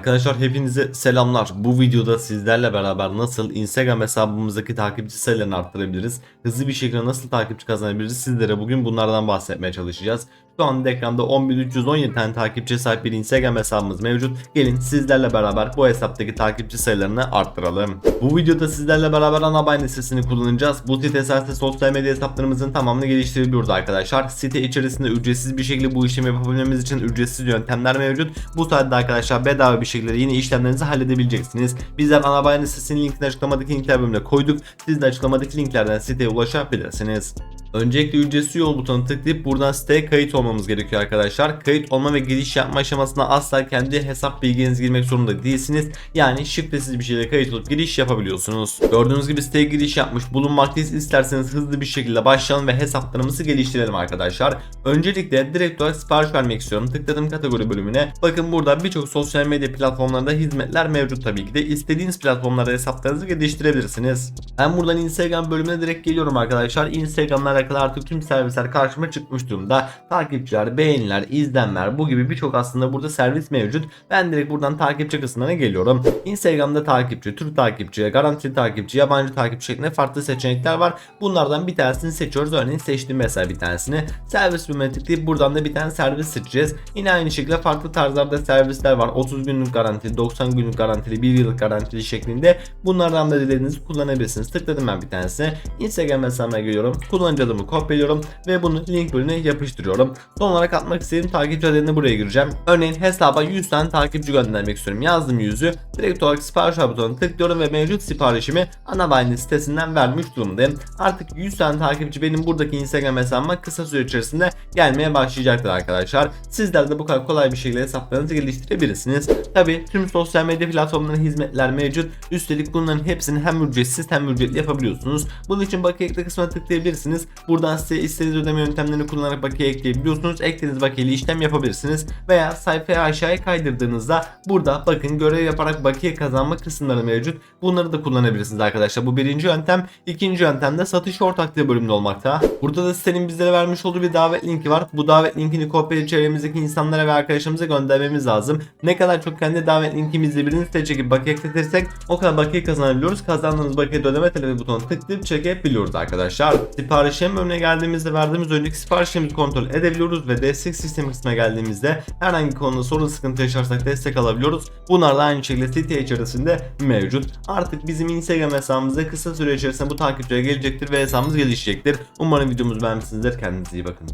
Arkadaşlar hepinize selamlar. Bu videoda sizlerle beraber nasıl Instagram hesabımızdaki takipçi sayılarını arttırabiliriz, hızlı bir şekilde nasıl takipçi kazanabiliriz sizlere bugün bunlardan bahsetmeye çalışacağız. Şu anda ekranda 10.317 tane takipçi sahip bir Instagram hesabımız mevcut. Gelin sizlerle beraber bu hesaptaki takipçi sayılarını arttıralım. Bu videoda sizlerle beraber Anabayne sitesini kullanacağız. Bu site sayesinde sosyal medya hesaplarımızın tamamını geliştirebiliyoruz arkadaşlar. Site içerisinde ücretsiz bir şekilde bu işlemi yapabilmemiz için ücretsiz yöntemler mevcut. Bu sayede arkadaşlar bedava bir şekilde yine işlemlerinizi halledebileceksiniz. Bizler Anabayne sitesinin linkini açıklamadaki linkler bölümüne koyduk. Siz de açıklamadaki linklerden siteye ulaşabilirsiniz. Öncelikle ücretsiz yol butonuna tıklayıp buradan siteye kayıt olmamız gerekiyor arkadaşlar. Kayıt olma ve giriş yapma aşamasına asla kendi hesap bilginizi girmek zorunda değilsiniz. Yani şifresiz bir şekilde kayıt olup giriş yapabiliyorsunuz. Gördüğünüz gibi siteye giriş yapmış bulunmaktayız. İsterseniz hızlı bir şekilde başlayalım ve hesaplarımızı geliştirelim arkadaşlar. Öncelikle direkt olarak sipariş vermek istiyorum. Tıkladım kategori bölümüne. Bakın burada birçok sosyal medya platformlarında hizmetler mevcut tabii ki de. İstediğiniz platformlarda hesaplarınızı geliştirebilirsiniz. Ben buradan Instagram bölümüne direkt geliyorum arkadaşlar. Instagram'la alakalı artık tüm servisler karşıma çıkmış durumda. Takipçiler, beğeniler, izlenmeler bu gibi birçok aslında burada servis mevcut. Ben direkt buradan takipçi kısmına geliyorum. Instagram'da takipçi, Türk takipçi, garantili takipçi, yabancı takipçi şeklinde farklı seçenekler var. Bunlardan bir tanesini seçiyoruz. Örneğin seçtim mesela bir tanesini. Servis bölümüne tıklayıp buradan da bir tane servis seçeceğiz. Yine aynı şekilde farklı tarzlarda servisler var. 30 günlük garantili, 90 günlük garantili, 1 yıllık garantili şeklinde. Bunlardan da dilediğinizi kullanabilirsiniz. Tıkladım ben bir tanesine. Instagram hesabıma geliyorum. Kullanıcı adımı kopyalıyorum ve bunu link bölümüne yapıştırıyorum. Son olarak atmak istediğim takipçi adını buraya gireceğim. Örneğin hesaba 100 tane takipçi göndermek istiyorum. Yazdım 100'ü. Direkt olarak sipariş butonuna tıklıyorum ve mevcut siparişimi Anabayne sitesinden vermiş durumdayım. Artık 100 tane takipçi benim buradaki Instagram hesabıma kısa süre içerisinde gelmeye başlayacaktır arkadaşlar. Sizler de bu kadar kolay bir şekilde hesaplarınızı geliştirebilirsiniz. Tabi tüm sosyal medya platformlarının hizmetler mevcut. Üstelik bunların hepsini hem ücretsiz hem ücretli yapabiliyorsunuz. Bunun için bakiye kısmına tıklayabilirsiniz. Buradan size istediğiniz ödeme yöntemlerini kullanarak bakiye ekleyebiliyorsunuz. Eklediğiniz bakiyeyle işlem yapabilirsiniz. Veya sayfaya aşağıya kaydırdığınızda burada bakın görev yaparak bakiye kazanma kısımları mevcut. Bunları da kullanabilirsiniz arkadaşlar. Bu birinci yöntem. İkinci yöntem de satış ortaklığı bölümünde olmakta. Burada da sitenin bizlere vermiş olduğu bir davet linki var. Bu davet linkini kopyalayıp çevremizdeki insanlara ve arkadaşlarımıza göndermemiz lazım. Ne kadar çok kendi davet linkimizle birini siteye çekip bakiye ekletirsek o kadar bakiye kazanabiliyoruz. Kazandığımız bakiye ödeme talebi butonuna tıklayıp çekebiliyoruz arkadaşlar. Siparişin bölümüne geldiğimizde verdiğimiz önceki siparişlerimizi kontrol edebiliyoruz ve destek sistemi kısmına geldiğimizde herhangi konuda sorun sıkıntı yaşarsak destek alabiliyoruz. Bunlar da aynı şekilde site içerisinde mevcut. Artık bizim Instagram hesabımıza kısa süre içerisinde bu takipçiye gelecektir ve hesabımız gelişecektir. Umarım videomuzu beğenmişsinizdir. Kendinize iyi bakın.